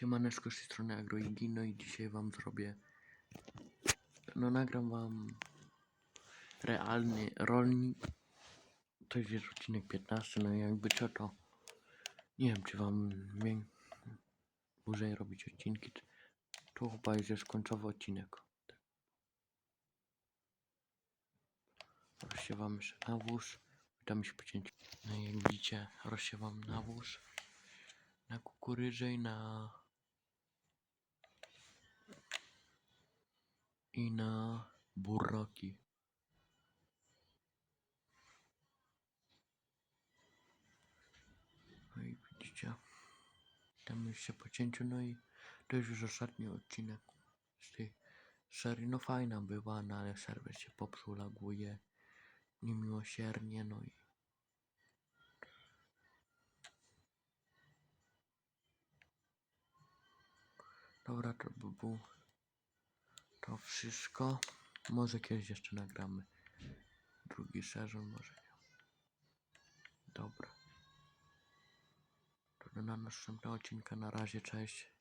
Siemaneczko z tej strony AgroIgi, no i dzisiaj wam zrobię, no nagram wam realny rolnik, to jest odcinek 15, no i jakby co to, nie wiem czy wam dłużej robić odcinki, to chyba jest już końcowy odcinek. Rozsiewam jeszcze nawóz, tam się pocięć. No i jak widzicie, rozsiewam nawóz na kukurydzę i na i na buraki. No i widzicie, tam już się po no i to jest już ostatni odcinek z tej serii. No fajna była, no ale serwer się popsuł, laguje niemiłosiernie, no i Dobra, to by było to wszystko. Może kiedyś jeszcze nagramy drugi sezon, może nie. Dobra. To do następnego odcinka. Na razie, cześć.